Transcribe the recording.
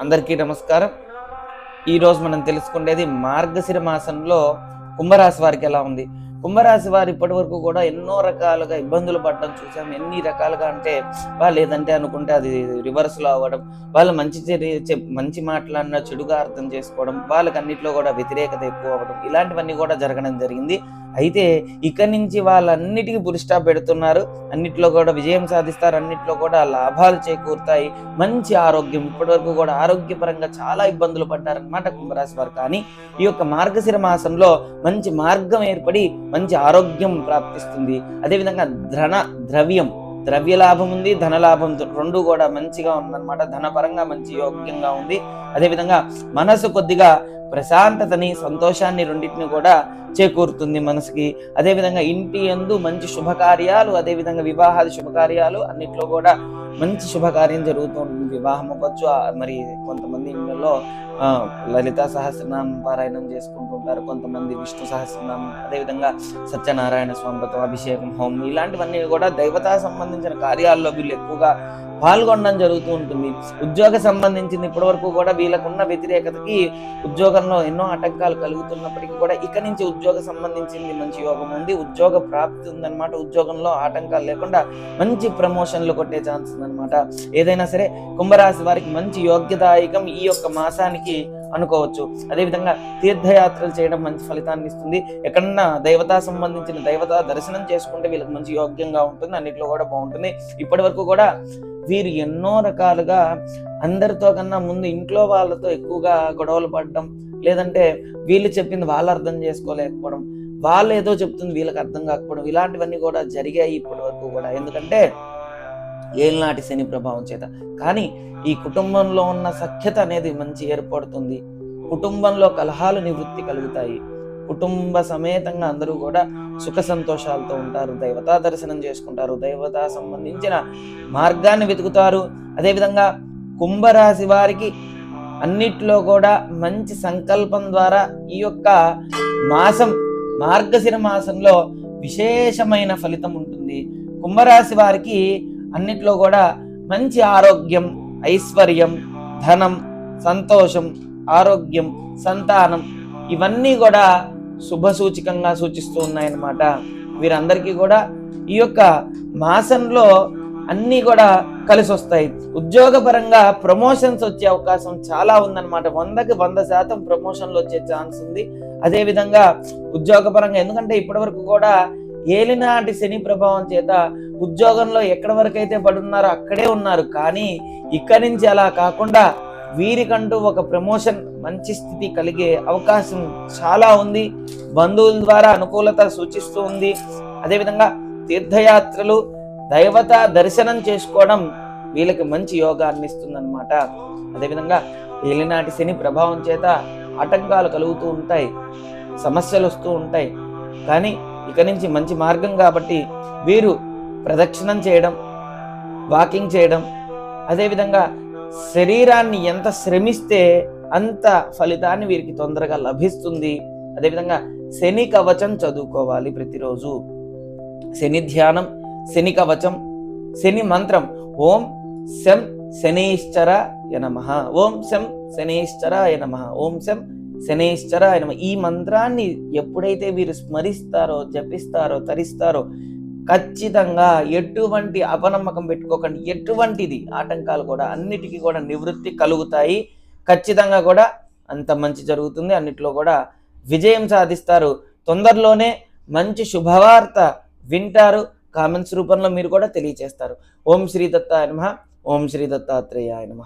అందరికీ నమస్కారం. ఈరోజు మనం తెలుసుకునేది మార్గశిర మాసంలో కుంభరాశి వారికి ఎలా ఉంది? కుంభరాశి వారు ఇప్పటి వరకు కూడా ఎన్నో రకాలుగా ఇబ్బందులు పడడం చూసాం. ఎన్ని రకాలుగా అంటే వాళ్ళు ఏదంటే అనుకుంటే అది రివర్స్లో అవ్వడం వాళ్ళు మంచి చర్య చెప్- మంచి మాట్లాడిన చెడుగా అర్థం చేసుకోవడం వాళ్ళకి అన్నింటిలో కూడా వ్యతిరేకత ఎక్కువ అవ్వడం ఇలాంటివన్నీ కూడా జరగడం జరిగింది. అయితే ఇక్కడి నుంచి వాళ్ళన్నిటికీ పురిష్టా పెడుతున్నారు. అన్నిట్లో కూడా విజయం సాధిస్తారు. అన్నిట్లో కూడా లాభాలు చేకూరుతాయి. మంచి ఆరోగ్యం. ఇప్పటివరకు కూడా ఆరోగ్యపరంగా చాలా ఇబ్బందులు పడ్డారనమాట కుంభరాశి వారు. కానీ ఈ యొక్క మార్గశిర మాసంలో మంచి మార్గం ఏర్పడి మంచి ఆరోగ్యం ప్రాప్తిస్తుంది. అదేవిధంగా ధన ద్రవ్యం. ద్రవ్య లాభం ఉంది ధన లాభం రెండు కూడా మంచిగా ఉందన్నమాట. ధనపరంగా మంచి యోగ్యంగా ఉంది. అదేవిధంగా మనసు కొద్దిగా ప్రశాంతతని సంతోషాన్ని రెండింటిని కూడా చేకూరుతుంది మనసుకి. అదేవిధంగా ఇంటి యందు మంచి శుభకార్యాలు అదేవిధంగా వివాహాది శుభకార్యాలు అన్నిట్లో కూడా మంచి శుభకార్యం జరుగుతూ ఉంటుంది వివాహం అవ్వచ్చు. మరి కొంతమంది ఇళ్ళలో లలిత సహస్రనామ పారాయణం చేసుకుంటూ ఉంటారు కొంతమంది విష్ణు సహస్రనామం అదేవిధంగా సత్యనారాయణ స్వామితో అభిషేకం హోమం ఇలాంటివన్నీ కూడా దైవతా సంబంధించిన కార్యాల్లో వీళ్ళు ఎక్కువగా పాల్గొనడం జరుగుతూ ఉంటుంది. ఉద్యోగ సంబంధించింది ఇప్పటివరకు కూడా వీళ్ళకున్న వ్యతిరేకతకి ఉద్యోగంలో ఎన్నో ఆటంకాలు కలుగుతున్నప్పటికీ కూడా ఇక నుంచి ఉద్యోగ సంబంధించింది మంచి యోగం ఉంది. ఉద్యోగ ప్రాప్తి ఉందన్నమాట. ఉద్యోగంలో ఆటంకాలు లేకుండా మంచి ప్రమోషన్లు కొట్టే ఛాన్స్ ఉందన్నమాట. ఏదైనా సరే కుంభరాశి వారికి మంచి యోగ్యదాయకం ఈ యొక్క మాసానికి అనుకోవచ్చు. అదేవిధంగా తీర్థయాత్రలు చేయడం మంచి ఫలితాన్ని ఇస్తుంది. ఎక్కడన్నా దైవతా సంబంధించిన దైవతా దర్శనం చేసుకుంటే వీళ్ళకి మంచి యోగ్యంగా ఉంటుంది. అన్నిట్లో కూడా బాగుంటుంది. ఇప్పటి వరకు కూడా వీరు ఎన్నో రకాలుగా అందరితో కన్నా ముందు ఇంట్లో వాళ్ళతో ఎక్కువగా గొడవలు పడడం లేదంటే వీళ్ళు చెప్పింది వాళ్ళు అర్థం చేసుకోలేకపోవడం వాళ్ళు ఏదో చెప్తుంది వీళ్ళకి అర్థం కాకపోవడం ఇలాంటివన్నీ కూడా జరిగాయి ఇప్పటి వరకు కూడా. ఎందుకంటే ఏలినాటి శని ప్రభావం చేత. కానీ ఈ కుటుంబంలో ఉన్న సఖ్యత అనేది మంచి ఏర్పడుతుంది. కుటుంబంలో కలహాలు నివృత్తి కలుగుతాయి. కుటుంబ సమేతంగా అందరూ కూడా సుఖ సంతోషాలతో ఉంటారు. దైవతా దర్శనం చేసుకుంటారు. దైవతా సంబంధించిన మార్గాన్ని వెతుకుతారు. అదేవిధంగా కుంభరాశి వారికి అన్నిట్లో కూడా మంచి సంకల్పం ద్వారా ఈ యొక్క మాసం మార్గశిర మాసంలో విశేషమైన ఫలితం ఉంటుంది. కుంభరాశి వారికి అన్నిట్లో కూడా మంచి ఆరోగ్యం ఐశ్వర్యం ధనం సంతోషం ఆరోగ్యం సంతానం ఇవన్నీ కూడా శుభ సూచికంగా సూచిస్తూ ఉన్నాయన్నమాట. వీరందరికీ కూడా ఈ యొక్క మాసంలో అన్నీ కూడా కలిసి వస్తాయి ఉద్యోగపరంగా ప్రమోషన్స్ వచ్చే అవకాశం చాలా ఉందన్నమాట. వందకి వంద శాతం ప్రమోషన్లు వచ్చే ఛాన్స్ ఉంది. అదేవిధంగా ఉద్యోగపరంగా ఎందుకంటే ఇప్పటివరకు కూడా ఏలినాటి శని ప్రభావం చేత ఉద్యోగంలో ఎక్కడి వరకు అయితే పడున్నారో అక్కడే ఉన్నారు. కానీ ఇక్కడి నుంచి అలా కాకుండా వీరికంటూ ఒక ప్రమోషన్ మంచి స్థితి కలిగే అవకాశం చాలా ఉంది. బంధువుల ద్వారా అనుకూలత సూచిస్తూ ఉంది. అదేవిధంగా తీర్థయాత్రలు దైవత దర్శనం చేసుకోవడం వీళ్ళకి మంచి యోగాన్ని ఇస్తుందన్నమాట. అదేవిధంగా ఏలినాటి శని ప్రభావం చేత ఆటంకాలు కలుగుతూ ఉంటాయి సమస్యలు వస్తూ ఉంటాయి. కానీ ఇక నుంచి మంచి మార్గం కాబట్టి వీరు ప్రదక్షిణం చేయడం వాకింగ్ చేయడం అదేవిధంగా శరీరాన్ని ఎంత శ్రమిస్తే అంత ఫలితాన్ని వీరికి తొందరగా లభిస్తుంది. అదేవిధంగా శని కవచం చదువుకోవాలి ప్రతిరోజు. శని ధ్యానం శని కవచం శని మంత్రం ఓం శం శనేశ్చర నమ ఓం శం శనేశ్చర నమ ఓం శం శనేశ్చర నమ ఈ మంత్రాన్ని ఎప్పుడైతే వీరు స్మరిస్తారో జపిస్తారో తరిస్తారో ఖచ్చితంగా ఎటువంటి అపనమ్మకం పెట్టుకోకండి. ఎటువంటిది? ఆటంకాలు కూడా అన్నిటికీ కూడా నివృత్తి కలుగుతాయి. ఖచ్చితంగా కూడా అంత మంచి జరుగుతుంది. అన్నిట్లో కూడా విజయం సాధిస్తారు. తొందరలోనే మంచి శుభవార్త వింటారు. కామెంట్స్ రూపంలో మీరు కూడా తెలియచేస్తారు. ఓం శ్రీ దత్తాయ నమ. ఓం శ్రీ దత్తాత్రేయాయ నమ.